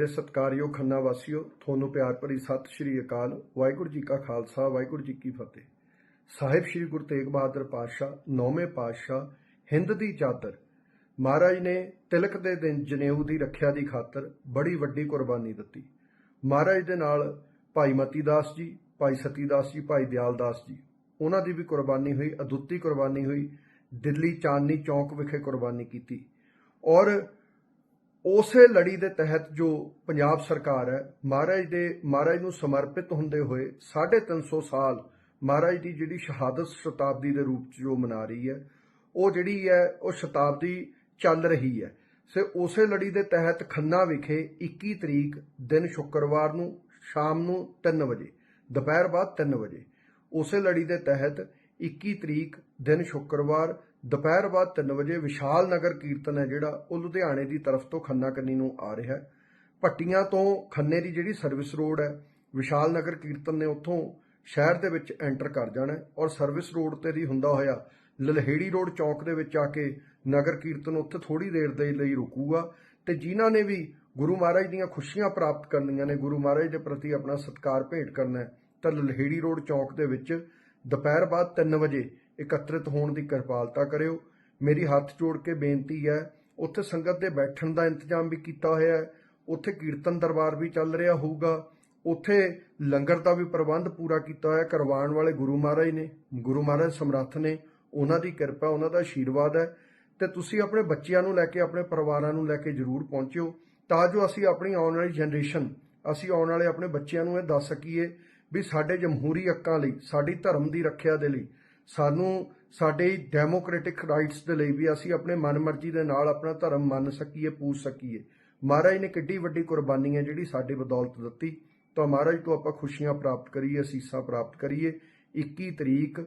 ਮੇਰੇ ਸਤਿਕਾਰਯੋਗ ਖੰਨਾ ਵਾਸੀਓ ਤੁਹਾਨੂੰ ਪਿਆਰ ਭਰੀ ਸਤਿ ਸ਼੍ਰੀ ਅਕਾਲ। ਵਾਹਿਗੁਰੂ ਜੀ ਕਾ ਖਾਲਸਾ, ਵਾਹਿਗੁਰੂ ਜੀ ਕੀ ਫਤਿਹ। ਸਾਹਿਬ ਸ਼੍ਰੀ ਗੁਰੂ ਤੇਗ ਬਹਾਦਰ ਪਾਤਸ਼ਾਹ, ਨੌਵੇਂ ਪਾਤਸ਼ਾਹ, ਹਿੰਦ ਦੀ ਚਾਦਰ। ਮਹਾਰਾਜ ਨੇ ਤਿਲਕ ਦੇ ਦਿਨ ਜਨੇਊ ਦੀ ਰੱਖਿਆ ਦੀ ਖਾਤਰ ਬੜੀ ਵੱਡੀ ਕੁਰਬਾਨੀ ਦਿੱਤੀ। ਮਹਾਰਾਜ ਦੇ ਨਾਲ ਭਾਈ ਮਤੀ ਦਾਸ ਜੀ, ਭਾਈ ਸਤੀ ਦਾਸ ਜੀ, ਭਾਈ ਦਿਆਲ ਦਾਸ ਜੀ, ਉਹਨਾਂ ਦੀ ਵੀ ਕੁਰਬਾਨੀ ਹੋਈ, ਅਦੁੱਤੀ ਕੁਰਬਾਨੀ ਹੋਈ, ਦਿੱਲੀ ਚਾਂਦਨੀ ਚੌਕ ਵਿਖੇ ਕੁਰਬਾਨੀ ਕੀਤੀ। ਔਰ ਉਸੇ ਲੜੀ ਦੇ ਤਹਿਤ ਜੋ ਪੰਜਾਬ ਸਰਕਾਰ ਹੈ, ਮਹਾਰਾਜ ਦੇ, ਮਹਾਰਾਜ ਨੂੰ ਸਮਰਪਿਤ ਹੁੰਦੇ ਹੋਏ 350 ਸਾਲ ਮਹਾਰਾਜ ਦੀ ਜਿਹੜੀ ਸ਼ਹਾਦਤ ਸ਼ਤਾਬਦੀ ਦੇ ਰੂਪ ਚ ਜੋ ਮਨਾ ਰਹੀ ਹੈ, ਉਹ ਜਿਹੜੀ ਹੈ, ਉਹ ਸ਼ਤਾਬਦੀ ਚੱਲ ਰਹੀ ਹੈ। ਸੇ ਉਸੇ ਲੜੀ ਦੇ ਤਹਿਤ ਖੰਨਾ ਵਿਖੇ 21 ਤਰੀਕ ਦਿਨ ਸ਼ੁੱਕਰਵਾਰ ਨੂੰ ਸ਼ਾਮ ਨੂੰ 3 ਵਜੇ, ਦੁਪਹਿਰ ਬਾਅਦ 3 ਵਜੇ, ਉਸੇ ਲੜੀ ਦੇ ਤਹਿਤ 21 ਤਰੀਕ ਦਿਨ ਸ਼ੁੱਕਰਵਾਰ ਦੁਪਹਿਰ ਬਾਅਦ 3 ਵਜੇ ਵਿਸ਼ਾਲ ਨਗਰ ਕੀਰਤਨ ਹੈ ਜਿਹੜਾ, ਉਹ ਲੁਧਿਆਣੇ ਦੀ ਤਰਫ ਤੋਂ ਖੰਨਾ ਕੰਨੀ ਨੂੰ ਆ ਰਿਹਾ ਹੈ। ਭੱਟੀਆਂ ਤੋਂ ਖੰਨੇ ਦੀ ਜਿਹੜੀ ਸਰਵਿਸ ਰੋਡ ਹੈ, ਵਿਸ਼ਾਲ ਨਗਰ ਕੀਰਤਨ ਨੇ ਉੱਥੋਂ ਸ਼ਹਿਰ ਦੇ ਵਿੱਚ ਐਂਟਰ ਕਰ ਜਾਣਾ ਔਰ ਸਰਵਿਸ ਰੋਡ ਤੇ ਦੀ ਹੁੰਦਾ ਹੋਇਆ ਲਲਹੇੜੀ ਰੋਡ ਚੌਕ ਦੇ ਵਿੱਚ ਆ ਕੇ ਨਗਰ ਕੀਰਤਨ ਉੱਥੇ ਥੋੜੀ ਦੇਰ ਦੇ ਲਈ ਰੁਕੂਗਾ ਤੇ ਜਿਨ੍ਹਾਂ ਨੇ ਵੀ ਗੁਰੂ ਮਹਾਰਾਜ ਦੀਆਂ ਖੁਸ਼ੀਆਂ ਪ੍ਰਾਪਤ ਕਰਨੀਆਂ ਨੇ, ਗੁਰੂ ਮਹਾਰਾਜ ਦੇ ਪ੍ਰਤੀ ਆਪਣਾ ਸਤਿਕਾਰ ਭੇਟ ਕਰਨਾ ਹੈ, ਤਾਂ ਲਲਹੇੜੀ ਰੋਡ ਚੌਕ ਦੇ ਵਿੱਚ ਦੁਪਹਿਰ ਬਾਅਦ 3 ਵਜੇ ਇਕੱਤਰਿਤ ਹੋਣ ਦੀ ਕਿਰਪਾਲਤਾ ਕਰਿਓ। ਮੇਰੀ ਹੱਥ ਜੋੜ ਕੇ ਬੇਨਤੀ ਹੈ, ਉੱਥੇ ਸੰਗਤ ਦੇ ਬੈਠਣ ਦਾ ਇੰਤਜ਼ਾਮ ਵੀ ਕੀਤਾ ਹੋਇਆ ਹੈ। ਉੱਥੇ ਕੀਰਤਨ ਦਰਬਾਰ ਵੀ ਚੱਲ ਰਿਹਾ ਹੋਊਗਾ। ਉੱਥੇ ਲੰਗਰ ਦਾ ਵੀ ਪ੍ਰਬੰਧ ਪੂਰਾ ਕੀਤਾ ਹੋਇਆ ਕਰਵਾਉਣ ਵਾਲੇ ਗੁਰੂ ਮਹਾਰਾਜ ਨੇ, ਗੁਰੂ ਮਹਾਰਾਜ ਸਮਰੱਥ ਨੇ। ਉਹਨਾਂ ਦੀ ਕਿਰਪਾ, ਉਹਨਾਂ ਦਾ ਆਸ਼ੀਰਵਾਦ ਹੈ। ਤੇ ਤੁਸੀਂ ਆਪਣੇ ਬੱਚਿਆਂ ਨੂੰ ਲੈ ਕੇ, ਆਪਣੇ ਪਰਿਵਾਰਾਂ ਨੂੰ ਲੈ ਕੇ ਜਰੂਰ ਪਹੁੰਚਿਓ। ਤਾਂ ਜੋ ਅਸੀਂ ਆਪਣੀ ਆਉਣ ਵਾਲੀ ਜਨਰੇਸ਼ਨ, ਅਸੀਂ ਆਉਣ ਵਾਲੇ ਆਪਣੇ ਬੱਚਿਆਂ ਨੂੰ ਇਹ ਦੱਸ ਸਕੀਏ ਵੀ ਸਾਡੇ ਜਮਹੂਰੀ ਹੱਕਾਂ ਲਈ, ਸਾਡੀ ਧਰਮ ਦੀ ਰੱਖਿਆ ਦੇ ਲਈ ਸਾਨੂੰ ਸਾਡੇ ਡੈਮੋਕ੍ਰੈਟਿਕ ਰਾਈਟਸ ਦੇ ਲਈ ਵੀ ਅਸੀਂ ਆਪਣੇ ਮਨਮਰਜ਼ੀ ਦੇ ਨਾਲ ਆਪਣਾ ਧਰਮ ਮੰਨ ਸਕੀਏ, ਪੂਜ ਸਕੀਏ। ਮਹਾਰਾਜ ਨੇ ਕਿੱਡੀ ਵੱਡੀ ਕੁਰਬਾਨੀ ਹੈ ਜਿਹੜੀ ਸਾਡੇ ਬਦੌਲਤ ਦਿੱਤੀ। ਤਾਂ ਮਹਾਰਾਜ ਤੋਂ ਆਪਾਂ ਖੁਸ਼ੀਆਂ ਪ੍ਰਾਪਤ ਕਰੀਏ, ਅਸੀਸਾਂ ਪ੍ਰਾਪਤ ਕਰੀਏ। 21 ਤਰੀਕ,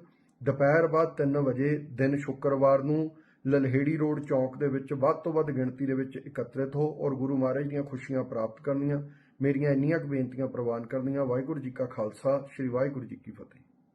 ਦੁਪਹਿਰ ਬਾਅਦ 3 ਵਜੇ, ਦਿਨ ਸ਼ੁੱਕਰਵਾਰ ਨੂੰ ਲਲਹੇੜੀ ਰੋਡ ਚੌਕ ਦੇ ਵਿੱਚ ਵੱਧ ਤੋਂ ਵੱਧ ਗਿਣਤੀ ਦੇ ਵਿੱਚ ਇਕੱਤਰਿਤ ਹੋ ਔਰ ਗੁਰੂ ਮਹਾਰਾਜ ਦੀਆਂ ਖੁਸ਼ੀਆਂ ਪ੍ਰਾਪਤ ਕਰਨੀਆਂ। ਮੇਰੀਆਂ ਇੰਨੀਆਂ ਕੁ ਬੇਨਤੀਆਂ ਪ੍ਰਵਾਨ ਕਰਨੀਆਂ। ਵਾਹਿਗੁਰੂ ਜੀ ਕਾ ਖਾਲਸਾ, ਸ੍ਰੀ ਵਾਹਿਗੁਰੂ ਜੀ ਕੀ ਫਤਿਹ।